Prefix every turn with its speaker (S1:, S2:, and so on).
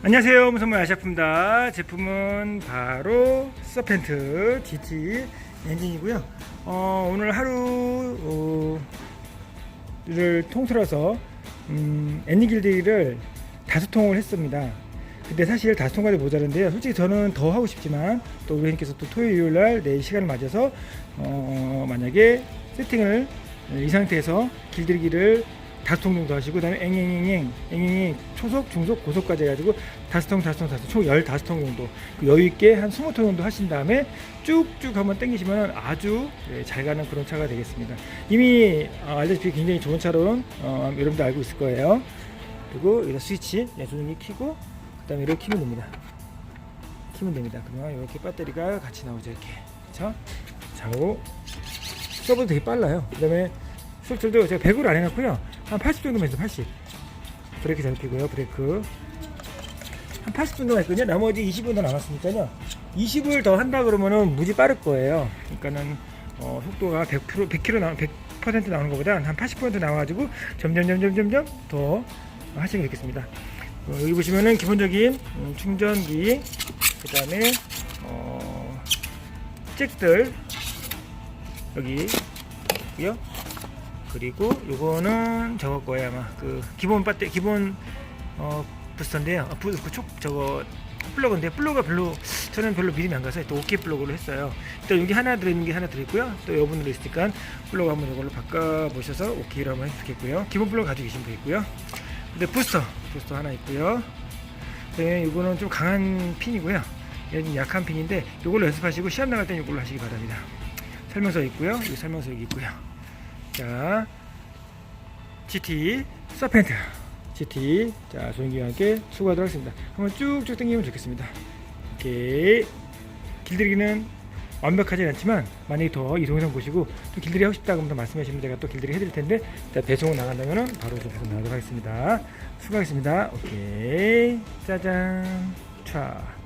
S1: 안녕하세요. 무선물 아시아품다. 제품은 바로 서펜트 GT 엔진이고요. 어, 오늘 하루를 통틀어서 음, 엔진 길들이를 다섯 통을 했습니다. 근데 사실 다섯 통까지 모자른데요. 솔직히 저는 더 하고 싶지만 또 우리 회원님께서 또 토요일 일요일날 내 시간을 맞아서 어, 만약에 세팅을 이 상태에서 길들이기를 다섯 통 정도 하시고 그다음에 앵앵앵앵 앵앵앵 초속 중속 고속까지 해가지고 다섯 통 다섯 통 다섯 총 열다섯 통 정도 그 여유 있게 한 스무 통 정도 하신 다음에 쭉쭉 한번 당기시면 아주 예, 잘 가는 그런 차가 되겠습니다. 이미 어, 알다시피 굉장히 좋은 차로 어, 여러분들 알고 있을 거예요. 그리고 여기다 스위치 예, 조종기 켜고 그다음에 이렇게 키면 됩니다. 키면 됩니다. 그러면 이렇게 배터리가 같이 나오죠 이렇게 그렇죠? 좌우 서버도 되게 빨라요. 그다음에 술줄도 제가 100으로 안 해놨고요. 한 80 정도면 있어 80. 브레이크 잘 피고요. 브레이크. 한 80 정도만 있거든요. 나머지 20은 더 남았으니까요. 20을 더 한다 그러면은 무지 빠를 거예요. 그러니까는 어, 속도가 100% 100km 나 100% 나오는 것보다 한 80% 나와가지고 점점 점점 점점 더 하시면 되겠습니다. 어, 여기 보시면은 기본적인 음, 충전기, 그 다음에 어, 잭들 여기 있고요. 그리고 요거는 저거 거예요 아마 그 기본 배터 기본 어 부스터인데요. 아, 부, 그촉 저거 플러그인데 플러그가 별로 저는 별로 믿음이 안 가서 또 오케이 플러그로 했어요. 일단 여기 하나 들어있는 게 하나 들어있고요. 또 여분으로 있으니까 플러그 한번 이걸로 바꿔 보셔서 오케이로 한번 해주겠고요. 기본 플러그 가지고 계시면 되겠고요. 근데 부스터 부스터 하나 있고요. 네, 이거는 좀 강한 핀이고요. 얘는 좀 약한 핀인데 이걸로 연습하시고 시합 나갈 땐 이걸로 하시기 바랍니다. 설명서 있고요. 이 설명서 여기 있고요. 자, GT 서펜트 GT 자 조인기와 함께 수고하도록 하겠습니다. 한번 쭉쭉 당기면 좋겠습니다. 오케이 길들이기는 완벽하지 않지만 만약에 더 이 동영상 보시고 또 길들이 하고 싶다 그러면 더 말씀하시면 제가 또 길들이 해드릴 텐데 자 배송 나간다면은 바로 좀 배송 나가도록 하겠습니다. 수고하겠습니다. 오케이 짜잔 차